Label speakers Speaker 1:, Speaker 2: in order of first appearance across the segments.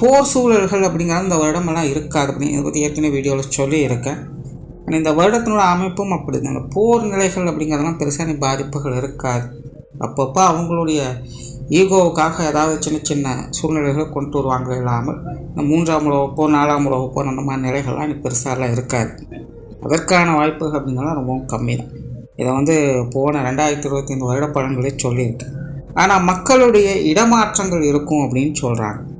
Speaker 1: போர் சூழல்கள் அப்படிங்கிற இந்த வருடமெல்லாம் இருக்காது அப்படின்னு இதை பற்றி ஏற்கனவே வீடியோவில் சொல்லியிருக்கேன். ஆனால் இந்த வருடத்தினோட அமைப்பும் அப்படி தான் இந்த போர் நிலைகள் அப்படிங்கிறதெல்லாம் பெருசாக பாதிப்புகள் இருக்காது. அப்பப்போ அவங்களுடைய ஈகோவுக்காக ஏதாவது சின்ன சின்ன சூழ்நிலைகளை கொண்டு வருவாங்க இல்லாமல் இந்த மூன்றாம் உலகப்போ நாலாம் உலகப்போ அந்த மாதிரி நிலைகள்லாம் எனக்கு பெருசாலாம் இருக்காது. அதற்கான வாய்ப்புகள் அப்படிங்கிறலாம் ரொம்பவும் கம்மி தான் இதை வந்து போன ரெண்டாயிரத்தி இருபத்தைந்து வருட பலன்களே சொல்லியிருக்கேன் ஆனால் மக்களுடைய இடமாற்றங்கள் இருக்கும் அப்படின்னு சொல்கிறாங்க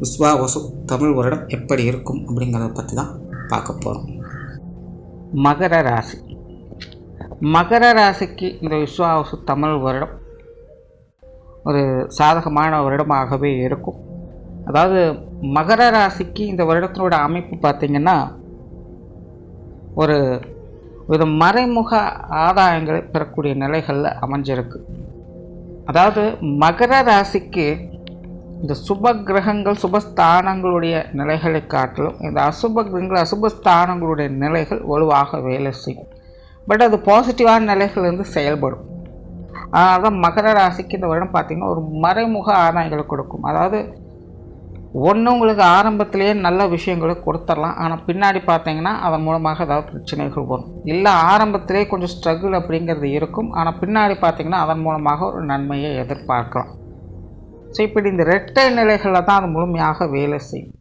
Speaker 1: விஸ்வா வசு தமிழ் வருடம் எப்படி இருக்கும் அப்படிங்கிறத பற்றி தான் பார்க்க போகிறோம் மகர ராசி. மகர ராசிக்கு இந்த விஸ்வாவசு தமிழ் வருடம் ஒரு சாதகமான வருடமாகவே இருக்கும். அதாவது மகர ராசிக்கு இந்த வருடத்தினோட அமைப்பு பார்த்திங்கன்னா ஒரு வித மறைமுக ஆதாயங்களை பெறக்கூடிய நிலைகளில் அமைஞ்சிருக்கு. அதாவது மகர ராசிக்கு இந்த சுப கிரகங்கள் சுபஸ்தானங்களுடைய நிலைகளை காட்டிலும் இந்த அசுப கிரகங்கள் அசுபஸ்தானங்களுடைய நிலைகள் வலுவாக வேலை செய்யும். பட் அது பாசிட்டிவான நிலைகள் வந்து செயல்படும். அதனால் தான் மகர ராசிக்கு இந்த வருடம் பார்த்திங்கன்னா ஒரு மறைமுக ஆதாயங்களை கொடுக்கும். அதாவது ஒன்று உங்களுக்கு ஆரம்பத்திலேயே நல்ல விஷயங்களை கொடுத்துடலாம். ஆனால் பின்னாடி பார்த்தீங்கன்னா அதன் மூலமாக ஏதாவது பிரச்சனைகள் வரும். இல்லை ஆரம்பத்திலே கொஞ்சம் ஸ்ட்ரகிள் அப்படிங்கிறது இருக்கும். ஆனால் பின்னாடி பார்த்தீங்கன்னா அதன் மூலமாக ஒரு நன்மையை எதிர்பார்க்கலாம். ஸோ இப்படி இந்த ரெட்டை நிலைகளில் தான் அது முழுமையாக வேலை செய்யும்.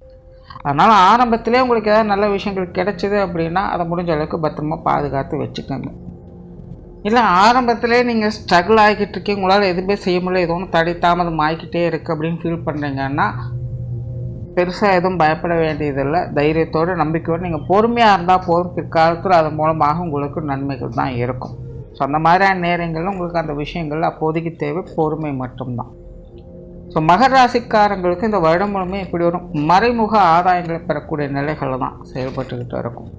Speaker 1: அதனால் ஆரம்பத்திலே உங்களுக்கு ஏதாவது நல்ல விஷயங்கள் கிடைச்சிது அப்படின்னா அதை முடிஞ்ச அளவுக்கு பத்திரமா பாதுகாத்து வச்சுக்கோங்க. இல்லை ஆரம்பத்திலே நீங்கள் ஸ்ட்ரகிள் ஆகிக்கிட்டு இருக்கீங்க உங்களால் எதுவுமே செய்ய முடியல எதுவும் தடை தாமதம் ஆகிக்கிட்டே இருக்குது அப்படின்னு ஃபீல் பண்ணுறீங்கன்னா பெருசாக எதுவும் பயப்பட வேண்டியதில்லை. தைரியத்தோடு நம்பிக்கையோடு நீங்கள் பொறுமையாக இருந்தால் போதும். பிற்காலத்தில் அதன் மூலமாக உங்களுக்கு நன்மைகள் தான் இருக்கும். ஸோ அந்த மாதிரியான நேரங்களில் உங்களுக்கு அந்த விஷயங்கள் அப்போதைக்கு தேவை பொறுமை மட்டும்தான். ஸோ மகர ராசிக்காரங்களுக்கு இந்த வருடம் முழுமே இப்படி வரும் மறைமுக ஆதாயங்களை பெறக்கூடிய நிலைகளில் தான் செயல்பட்டுக்கிட்டு இருக்கும்.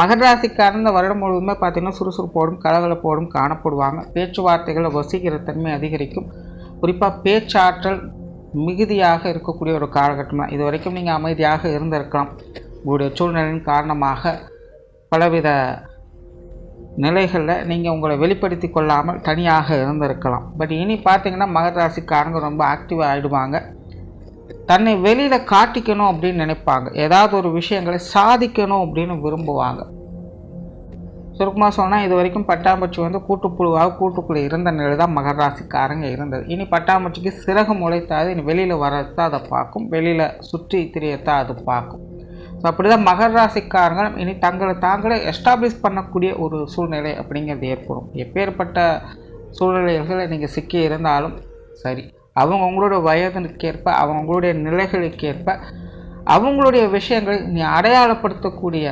Speaker 1: மகர ராசிக்காரன் இந்த வருடம் முழுவதுமே பார்த்திங்கன்னா சுறுசுறுப்போடும் கலகலப்போடும் காணப்படுவாங்க. பேச்சுவார்த்தைகளை வசீகர தன்மை அதிகரிக்கும். குறிப்பாக பேச்சாற்றல் மிகுதியாக இருக்கக்கூடிய ஒரு காலகட்டம். தான் இது வரைக்கும் நீங்கள் அமைதியாக இருந்திருக்கலாம். உங்களுடைய சூழ்நிலையின் காரணமாக பலவித நிலைகளில் நீங்கள் உங்களை வெளிப்படுத்தி கொள்ளாமல் தனியாக இருந்திருக்கலாம். பட் இனி பார்த்தீங்கன்னா மகர ராசிக்காரங்க ரொம்ப ஆக்டிவாக ஆகிடுவாங்க தன்னை வெளியில் காட்டிக்கணும் அப்படின்னு நினைப்பாங்க. ஏதாவது ஒரு விஷயங்களை சாதிக்கணும் அப்படின்னு விரும்புவாங்க. சுருக்கமாக சொன்னால் இது வரைக்கும் பட்டாம்பூச்சி வந்து கூட்டுப்புழுவாக கூட்டுக்குள்ளே இருந்த நிலை தான் மகர ராசிக்காரங்க இருந்தது. இனி பட்டாம்பூச்சிக்கு சிறகு முளைத்தாது இனி வெளியில் வரத்தான் அதை பார்க்கும். வெளியில் சுற்றி திரியத்தான் அது பார்க்கும். ஸோ அப்படி தான் மகர ராசிக்காரங்க இனி தங்களை தாங்களே எஸ்டாப்ளிஷ் பண்ணக்கூடிய ஒரு சூழ்நிலை அப்படிங்கிறது ஏற்படும். எப்பேற்பட்ட சூழ்நிலைகளை நீங்கள் சிக்கி இருந்தாலும் சரி அவங்க உங்களோட வயதுக்கேற்ப அவங்களுடைய நிலைகளுக்கேற்ப அவங்களுடைய விஷயங்களை நீ அடையாளப்படுத்தக்கூடிய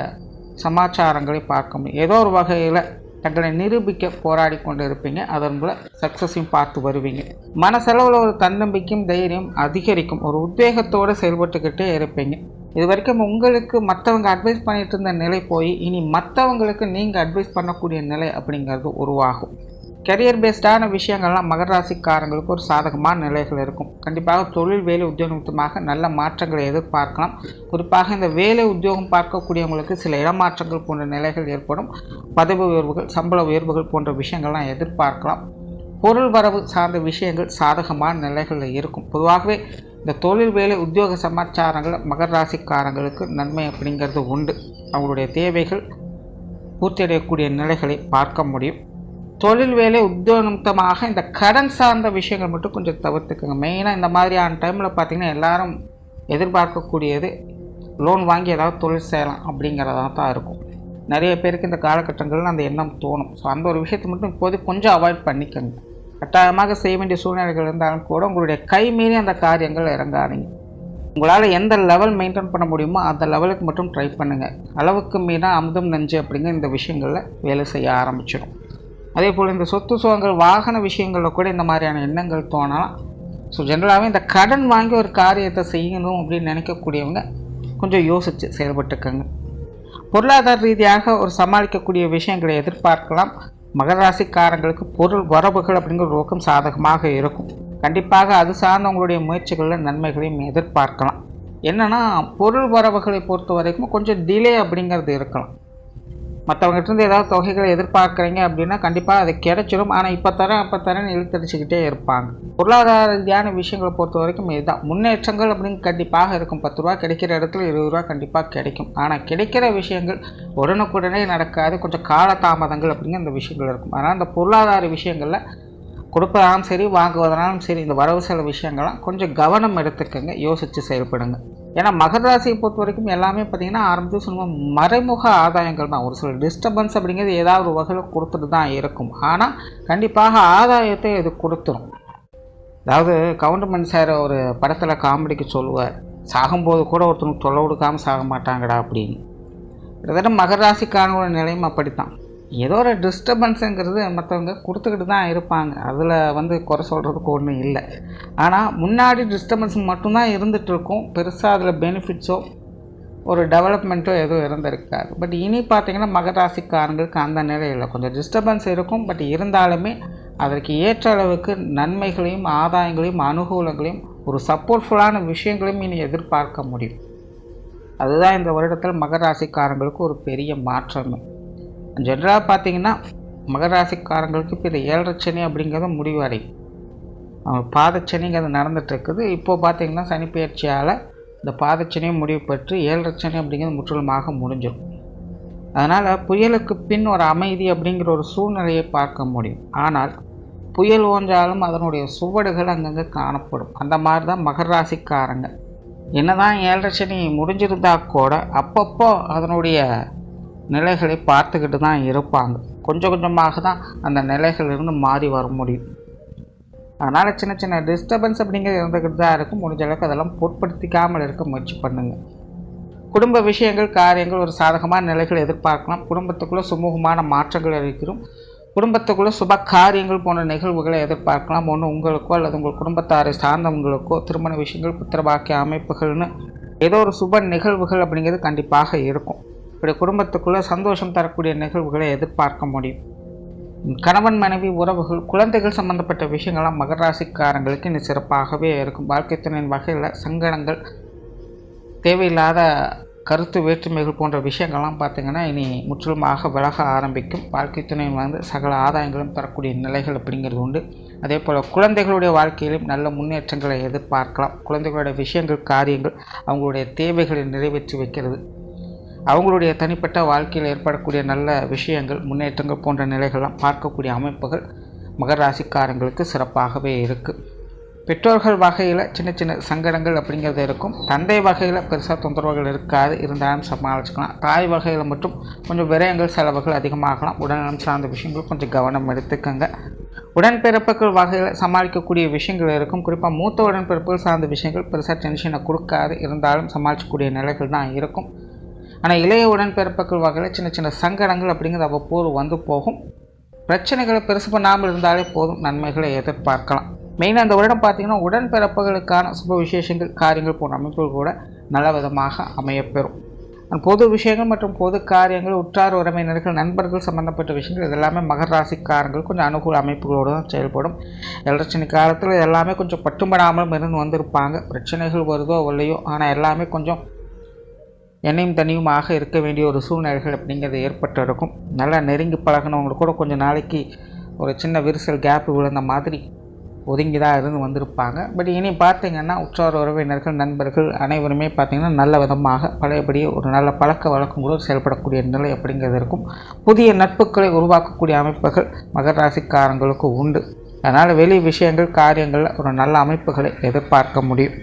Speaker 1: சமாச்சாரங்களை பார்க்க முடியும். ஏதோ ஒரு வகையில் தங்களை நிரூபிக்க போராடி கொண்டு இருப்பீங்க அதன் மூலம் சக்ஸஸையும் பார்த்து வருவீங்க. மனசெலவில் ஒரு தன்னம்பிக்கையும் தைரியம் அதிகரிக்கும். ஒரு உத்வேகத்தோடு செயல்பட்டுக்கிட்டே இருப்பீங்க. இது வரைக்கும் உங்களுக்கு மற்றவங்க அட்வைஸ் பண்ணிகிட்டு இருந்த நிலை போய் இனி மற்றவங்களுக்கு நீங்கள் அட்வைஸ் பண்ணக்கூடிய நிலை அப்படிங்கிறது உருவாகும். கெரியர் பேஸ்டான விஷயங்கள்லாம் மகர ராசிக்காரங்களுக்கு ஒரு சாதகமான நிலைகள் இருக்கும். கண்டிப்பாக தொழில் வேலை உத்தியோகமாக நல்ல மாற்றங்களை எதிர்பார்க்கலாம். குறிப்பாக இந்த வேலை உத்தியோகம் பார்க்கக்கூடியவங்களுக்கு சில இடமாற்றங்கள் போன்ற நிலைகள் ஏற்படும். பதவி உயர்வுகள் சம்பள உயர்வுகள் போன்ற விஷயங்கள்லாம் எதிர்பார்க்கலாம். பொருள் வரவு சார்ந்த விஷயங்கள் சாதகமான நிலைகளில் இருக்கும். பொதுவாகவே இந்த தொழில் வேலை உத்தியோக சமாச்சாரங்கள் மகர ராசிக்காரங்களுக்கு நன்மை அப்படிங்கிறது உண்டு. அவங்களுடைய தேவைகள் பூர்த்தியடையக்கூடிய நிலைகளை பார்க்க முடியும். தொழில் வேலை உத்தியோகமாக இந்த கடன் சார்ந்த விஷயங்கள் மட்டும் கொஞ்சம் தவிர்த்துக்குங்க. மெயினாக இந்த மாதிரியான டைமில் பார்த்திங்கன்னா எல்லாரும் எதிர்பார்க்கக்கூடியது லோன் வாங்கி ஏதாவது தொழில் செய்யலாம் அப்படிங்கிறதா தான் இருக்கும். நிறைய பேருக்கு இந்த காலகட்டங்களில் அந்த எண்ணம் தோணும். ஸோ அந்த ஒரு விஷயத்தை மட்டும் இப்போது கொஞ்சம் அவாய்ட் பண்ணிக்கோங்க. கட்டாயமாக செய்ய வேண்டிய சூழ்நிலைகள் இருந்தாலும் கூட உங்களுடைய கை மீறி அந்த காரியங்கள் இறங்காதீங்க. உங்களால் எந்த லெவல் மெயின்டைன் பண்ண முடியுமோ அந்த லெவலுக்கு மட்டும் ட்ரை பண்ணுங்கள் அளவுக்கு மீறினா அமுதம் நஞ்சு அப்படிங்கிற இந்த விஷயங்களில் வேலை செய்ய ஆரம்பிச்சிடும் அதே போல் இந்த சொத்து சுகங்கள் வாகன விஷயங்களில் கூட இந்த மாதிரியான எண்ணங்கள் தோணலாம். ஸோ ஜென்ரலாகவே இந்த கடன் வாங்கி ஒரு காரியத்தை செய்யணும் அப்படின்னு நினைக்கக்கூடியவங்க கொஞ்சம் யோசித்து செயல்பட்டுக்கங்க. பொருளாதார ரீதியாக ஒரு சமாளிக்கக்கூடிய விஷயங்களை எதிர்பார்க்கலாம். மகராசிக்காரங்களுக்கு பொருள் வரவுகள் அப்படிங்கிற நோக்கம் சாதகமாக இருக்கும். கண்டிப்பாக அது சார்ந்த உங்களுடைய முயற்சிகளில் நன்மைகளையும் எதிர்பார்க்கலாம். என்னென்னா பொருள் வரவுகளை பொறுத்த வரைக்கும் கொஞ்சம் டிலே அப்படிங்கிறது இருக்கலாம். மற்றவங்ககிட்ட ஏதாவது தொகைகளை எதிர்பார்க்குறீங்க அப்படின்னா கண்டிப்பாக அது கிடைச்சிடும் ஆனால் இப்போ தரேன் அப்போ தரேன்னு இழுத்தடிச்சுக்கிட்டே இருப்பாங்க. பொருளாதார ரீதியான விஷயங்களை பொறுத்த வரைக்கும் இதுதான். முன்னேற்றங்கள் அப்படின்னு கண்டிப்பாக இருக்கும். பத்து ரூபா கிடைக்கிற இடத்துல இருபது ரூபா கண்டிப்பாக கிடைக்கும். ஆனால் கிடைக்கிற விஷயங்கள் உடனுக்குடனே நடக்காது. கொஞ்சம் காலதாமதங்கள் அப்படிங்கிற அந்த விஷயங்கள் இருக்கும். அதனால் அந்த பொருளாதார விஷயங்களில் கொடுப்பதாலும் சரி வாங்குவதனாலும் சரி இந்த வரவு செலவு விஷயங்கள்லாம் கொஞ்சம் கவனம் எடுத்துக்கங்க. யோசித்து செயல்படுங்க. ஏன்னா மகர ராசியை பொறுத்த வரைக்கும் எல்லாமே பார்த்திங்கன்னா ஆரம்பித்து சொல்லுவோம் மறைமுக ஆதாயங்கள் தான். ஒரு சில டிஸ்டர்பன்ஸ் அப்படிங்கிறது ஏதாவது ஒரு வகையில் கொடுத்துட்டு தான் இருக்கும். ஆனால் கண்டிப்பாக ஆதாயத்தை இது கொடுத்துரும். அதாவது கவுண்டமன் சார் ஒரு படத்தில் காமெடிக்கு சொல்லுவார் சாகும்போது கூட ஒருத்தனுக்கு தொலை கொடுக்காமல் சாக மாட்டாங்கடா அப்படின்னு. கிட்டத்தட்ட மகர ராசிக்காரனோட நிலையும் அப்படித்தான். ஏதோ ஒரு டிஸ்டர்பன்ஸுங்கிறது மற்றவங்க கொடுத்துக்கிட்டு தான் இருப்பாங்க. அதில் வந்து குறை சொல்கிறதுக்கு ஒன்றும் இல்லை. ஆனால் முன்னாடி டிஸ்டர்பன்ஸ் மட்டும்தான் இருந்துகிட்ருக்கும் பெருசாக அதில் பெனிஃபிட்ஸோ ஒரு டெவலப்மெண்ட்டோ எதுவும் இருந்திருக்காது. பட் இனி பார்த்தீங்கன்னா மகராசிக்காரங்களுக்கு அந்த நிலையில் கொஞ்சம் டிஸ்டர்பன்ஸ் இருக்கும். பட் இருந்தாலுமே அதற்கு ஏற்ற அளவுக்கு நன்மைகளையும் ஆதாயங்களையும் அனுகூலங்களையும் ஒரு சப்போர்ட்ஃபுல்லான விஷயங்களையும் இனி எதிர்பார்க்க முடியும். அதுதான் இந்த வருடத்தில் மகராசிக்காரங்களுக்கு ஒரு பெரிய மாற்றமே. ஜென்ரலாக பார்த்தீங்கன்னா மகராசிக்காரங்களுக்கு இப்போ இது ஏழரை சனி அப்படிங்கிறது முடிவடையும் அவங்க பாதச்சனிங்கிறது நடந்துகிட்ருக்குது இப்போது பார்த்தீங்கன்னா சனிப்பெயர்ச்சியால் இந்த பாதச்சனையும் முடிவு பெற்று ஏழரை சனி அப்படிங்கிறது முற்றிலுமாக முடிஞ்சிடும். அதனால் புயலுக்கு பின் ஒரு அமைதி அப்படிங்கிற ஒரு சூழ்நிலையை பார்க்க முடியும். ஆனால் புயல் ஓஞ்சாலும் அதனுடைய சுவடுகள் அங்கங்கே காணப்படும். அந்த மாதிரி தான் மகர ராசிக்காரங்க. என்னதான் ஏழரை சனி முடிஞ்சிருந்தா கூட அப்பப்போ அதனுடைய நிலைகளை பார்த்துக்கிட்டு தான் இருப்பாங்க. கொஞ்சம் கொஞ்சமாக தான் அந்த நிலைகளிலிருந்து மாறி வர முடியும். அதனால் சின்ன சின்ன டிஸ்டர்பன்ஸ் அப்படிங்கிறது இருந்துக்கிட்டு தான் இருக்கும். முடிஞ்ச அளவுக்கு அதெல்லாம் பொருட்படுத்திக்காமல் இருக்க முயற்சி பண்ணுங்கள் குடும்ப விஷயங்கள் காரியங்கள் ஒரு சாதகமான நிலைகள் எதிர்பார்க்கலாம். குடும்பத்துக்குள்ளே சுமூகமான மாற்றங்கள் இருக்கிறோம். குடும்பத்துக்குள்ளே சுப காரியங்கள் போன்ற நிகழ்வுகளை எதிர்பார்க்கலாம். ஒன்று உங்களுக்கோ அல்லது உங்கள் குடும்பத்தாரை சார்ந்தவங்களுக்கோ திருமண விஷயங்கள் புத்திரபாக்கிய அமைப்புகள்னு ஏதோ ஒரு சுப நிகழ்வுகள் அப்படிங்கிறது கண்டிப்பாக இருக்கும். இப்படி குடும்பத்துக்குள்ளே சந்தோஷம் தரக்கூடிய நிகழ்வுகளை எதிர்பார்க்க முடியும். கணவன் மனைவி உறவுகள் குழந்தைகள் சம்பந்தப்பட்ட விஷயங்கள்லாம் மகராசிக்காரங்களுக்கு இன்னும் சிறப்பாகவே இருக்கும். வாழ்க்கை துணையின் வகையில் சங்கடங்கள் தேவையில்லாத கருத்து வேற்றுமைகள் போன்ற விஷயங்கள்லாம் பார்த்திங்கன்னா இனி முற்றிலுமாக விலக ஆரம்பிக்கும். வாழ்க்கை துணையின் வந்து சகல ஆதாயங்களும் தரக்கூடிய நிலைகள் அப்படிங்கிறது உண்டு. அதே போல் குழந்தைகளுடைய வாழ்க்கையிலும் நல்ல முன்னேற்றங்களை எதிர்பார்க்கலாம். குழந்தைகளுடைய விஷயங்கள் காரியங்கள் அவங்களுடைய தேவைகளை நிறைவேற்றி வைக்கிறது. அவங்களுடைய தனிப்பட்ட வாழ்க்கையில் ஏற்படக்கூடிய நல்ல விஷயங்கள் முன்னேற்றங்கள் போன்ற நிலைகள்லாம் பார்க்கக்கூடிய அமைப்புகள் மகர ராசிக்காரங்களுக்கு சிறப்பாகவே இருக்குது பெற்றோர்கள் வகையில் சின்ன சின்ன சங்கடங்கள் அப்படிங்கிறது இருக்கும். தந்தை வகையில் பெருசாக தொந்தரவுகள் இருக்காது. இருந்தாலும் சமாளிச்சுக்கலாம். தாய் வகையில் மட்டும் கொஞ்சம் விரயங்கள் செலவுகள் அதிகமாகலாம். உடல்நலம் சார்ந்த விஷயங்கள் கொஞ்சம் கவனம் எடுத்துக்கங்க. உடன்பிறப்புகள் வகையில் சமாளிக்கக்கூடிய விஷயங்கள் இருக்கும். குறிப்பாக மூத்த உடன்பிறப்புகள் சார்ந்த விஷயங்கள் பெருசாக டென்ஷனை கொடுக்காது. இருந்தாலும் சமாளிக்கக்கூடிய நிலைகள் தான் இருக்கும். ஆனால் இளைய உடன்பிறப்புகள் வகையில் சின்ன சின்ன சங்கடங்கள் அப்படிங்கிறது அவ்வப்போது வந்து போகும். பிரச்சனைகளை பெருசு பண்ணாமல் இருந்தாலே போதும் நன்மைகளை எதிர்பார்க்கலாம். மெயினாக அந்த வருடம் பார்த்திங்கன்னா உடன்பிறப்புகளுக்கான சுப விசேஷங்கள் காரியங்கள் போன்ற அமைப்புகள் கூட நல்ல விதமாக அமையப்பெறும். பொது விஷயங்கள் மற்றும் பொது காரியங்கள் உற்றார் உறவினர்கள் நண்பர்கள் சம்மந்தப்பட்ட விஷயங்கள் இதெல்லாமே மகர ராசிக்காரங்கள் கொஞ்சம் அனுகூல அமைப்புகளோடு தான் செயல்படும். எலட்சணி காலத்தில் எல்லாமே கொஞ்சம் பட்டுப்படாமலும் இருந்து வந்திருப்பாங்க. பிரச்சனைகள் வருதோ இல்லையோ ஆனால் எல்லாமே கொஞ்சம் என்னையும் தனியுமாக இருக்க வேண்டிய ஒரு சூழ்நிலைகள் அப்படிங்கிறது ஏற்பட்டு இருக்கும் நல்லா நெருங்கி பழகினவங்க கூட கொஞ்சம் நாளைக்கு ஒரு சின்ன விரிசல் கேப்பு விழுந்த மாதிரி ஒதுங்கி தான் இருந்து வந்திருப்பாங்க. பட் இனி பார்த்திங்கன்னா உற்றார் உறவினர்கள் நண்பர்கள் அனைவருமே பார்த்திங்கன்னா நல்ல விதமாக பழையபடி ஒரு நல்ல பழக்க வழக்கம் கூட செயல்படக்கூடிய நிலை அப்படிங்கிறது இருக்கும். புதிய நட்புகளை உருவாக்கக்கூடிய அமைப்புகள் மகர ராசிக்காரங்களுக்கு உண்டு. அதனால் வெளி விஷயங்கள் காரியங்களில் ஒரு நல்ல அமைப்புகளை எதிர்பார்க்க முடியும்.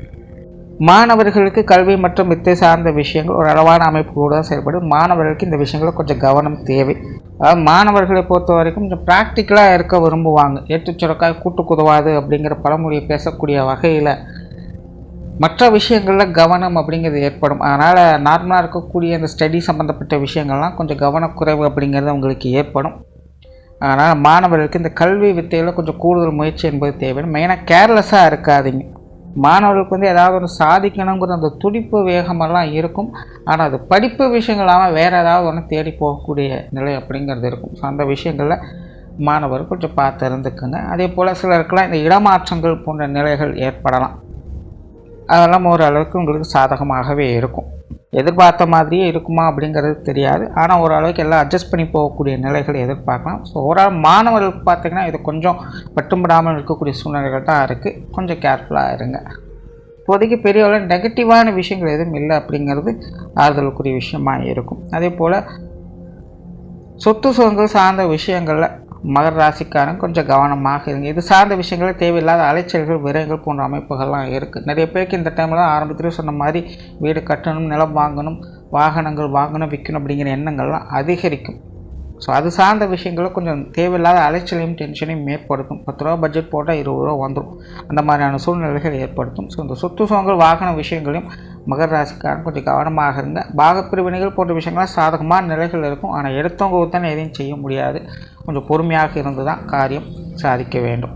Speaker 1: மாணவர்களுக்கு கல்வி மற்றும் வித்தை சார்ந்த விஷயங்கள் ஒரு அளவான அமைப்புகளோடு தான் செயல்படும். மாணவர்களுக்கு இந்த விஷயங்களில் கொஞ்சம் கவனம் தேவை. அதாவது மாணவர்களை பொறுத்த வரைக்கும் கொஞ்சம் ப்ராக்டிக்கலாக இருக்க விரும்புவாங்க. ஏற்றுச்சுரக்காய் கூட்டுக்குதவாது அப்படிங்கிற பழமொழியை பேசக்கூடிய வகையில் மற்ற விஷயங்களில் கவனம் அப்படிங்கிறது ஏற்படும். அதனால் நார்மலாக இருக்கக்கூடிய இந்த ஸ்டடி சம்மந்தப்பட்ட விஷயங்கள்லாம் கொஞ்சம் கவனக்குறைவு அப்படிங்கிறது அவங்களுக்கு ஏற்படும். அதனால் மாணவர்களுக்கு இந்த கல்வி வித்தையில் கொஞ்சம் கூடுதல் முயற்சி என்பது தேவை மெயினாக கேர்லெஸ்ஸாக இருக்காதிங்க. மாணவர்களுக்கு வந்து ஏதாவது ஒன்று சாதிக்கணுங்கிற அந்த துடிப்பு வேகமெல்லாம் இருக்கும். ஆனால் அது படிப்பு விஷயங்கள் இல்லாமல் வேறு ஏதாவது ஒன்று தேடி போகக்கூடிய நிலை அப்படிங்கிறது இருக்கும். ஸோ அந்த விஷயங்களில் மாணவர் கொஞ்சம் பார்த்து இருந்துக்குங்க அதே போல் சிலருக்கெல்லாம் இந்த இடமாற்றங்கள் போன்ற நிலைகள் ஏற்படலாம். அதெல்லாம் ஓரளவுக்கு உங்களுக்கு சாதகமாகவே இருக்கும். எதிர்பார்த்த மாதிரியே இருக்குமா அப்படிங்கிறது தெரியாது. ஆனால் ஓரளவுக்கு எல்லாம் அட்ஜஸ்ட் பண்ணி போகக்கூடிய நிலைகளை எதிர்பார்க்கலாம். ஸோ ஓவரால் மாணவர்களுக்கு பார்த்திங்கன்னா இது கொஞ்சம் பட்டும்படாமல் இருக்கக்கூடிய சூழ்நிலைகள் தான் இருக்குது கொஞ்சம் கேர்ஃபுல்லாக இருங்க. இப்போதைக்கு பெரிய அளவில் நெகட்டிவான விஷயங்கள் எதுவும் இல்லை அப்படிங்கிறது ஆறுதலுக்குரிய விஷயமாக இருக்கும். அதே போல் சொத்து சுகங்கள் சார்ந்த விஷயங்களில் மகர ராசிக்காரன் கொஞ்சம் கவனமாக இருங்க. இது சார்ந்த விஷயங்கள் தேவையில்லாத அலைச்சல்கள் விரயங்கள் போன்ற அமைப்புகள்லாம் இருக்குது நிறைய பேருக்கு இந்த டைமில் தான் ஆரம்பத்திலே சொன்ன மாதிரி வீடு கட்டணும் நிலம் வாங்கணும் வாகனங்கள் வாங்கணும் விற்கணும் அப்படிங்கிற எண்ணங்கள்லாம் அதிகரிக்கும். ஸோ அது சார்ந்த விஷயங்களும் கொஞ்சம் தேவையில்லாத அலைச்சலையும் டென்ஷனையும் ஏற்படுத்தும் பத்து ரூபா பட்ஜெட் போட்டால் இருபது ரூபா வந்துடும் அந்த மாதிரியான சூழ்நிலைகள் ஏற்படுத்தும். ஸோ இந்த சொத்து சுகங்கள் வாகன விஷயங்களையும் மகர ராசிக்காரன் கொஞ்சம் கவனமாக இருங்க. பாகப்பிரிவினைகள் போன்ற விஷயங்கள்லாம் சாதகமான நிலைகள் இருக்கும். ஆனால் எடுத்தவங்க ஒருத்தனை எதையும் செய்ய முடியாது. கொஞ்சம் பொறுமையாக இருந்து தான் காரியம் சாதிக்க வேண்டும்.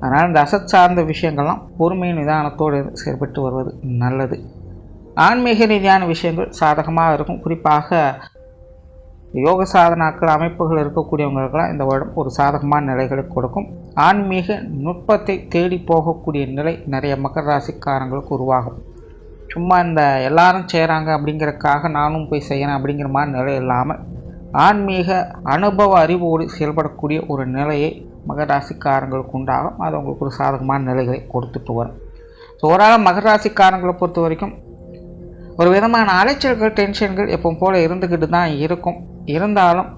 Speaker 1: அதனால் இந்த அசத் சார்ந்த விஷயங்கள்லாம் பொறுமையின் நிதானத்தோடு செயல்பட்டு வருவது நல்லது. ஆன்மீக ரீதியான விஷயங்கள் சாதகமாக இருக்கும். குறிப்பாக யோக சாதனாக்கள் அமைப்புகள் இருக்கக்கூடியவங்களுக்கெல்லாம் இந்த வருடம் ஒரு சாதகமான நிலைகளை கொடுக்கும். ஆன்மீக நுட்பத்தை தேடி போகக்கூடிய நிலை நிறைய மகர ராசிக்காரங்களுக்கு உருவாகும். சும்மா இந்த எல்லாரும் செய்கிறாங்க அப்படிங்கிறதுக்காக நானும் போய் செய்கிறேன் அப்படிங்கிற மாதிரி நிலை இல்லாமல் ஆன்மீக அனுபவ அறிவோடு செயல்படக்கூடிய ஒரு நிலையை மகராசிக்காரங்களுக்கு உண்டாகும். அது உங்களுக்கு ஒரு சாதகமான நிலைகளை கொடுத்துட்டு வரும். ஸோ ஓரளவு மகராசிக்காரங்களை பொறுத்த வரைக்கும் ஒரு விதமான அலைச்சல்கள் டென்ஷன்கள் எப்போ போல் இருந்துக்கிட்டு தான் இருக்கும். இருந்தாலும்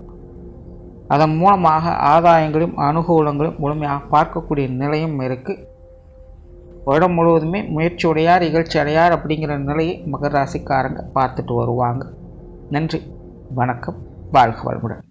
Speaker 1: அதன் மூலமாக ஆதாயங்களும் அனுகூலங்களும் முழுமையாக பார்க்கக்கூடிய நிலையும் இருக்குது வருடம் முழுவதுமே முயற்சி உடையார் இகழ்ச்சி அடையார் அப்படிங்கிற நிலையை மகர ராசிக்காரங்க பார்த்துட்டு வருவாங்க. நன்றி வணக்கம் வாழ்க வளமுடன்.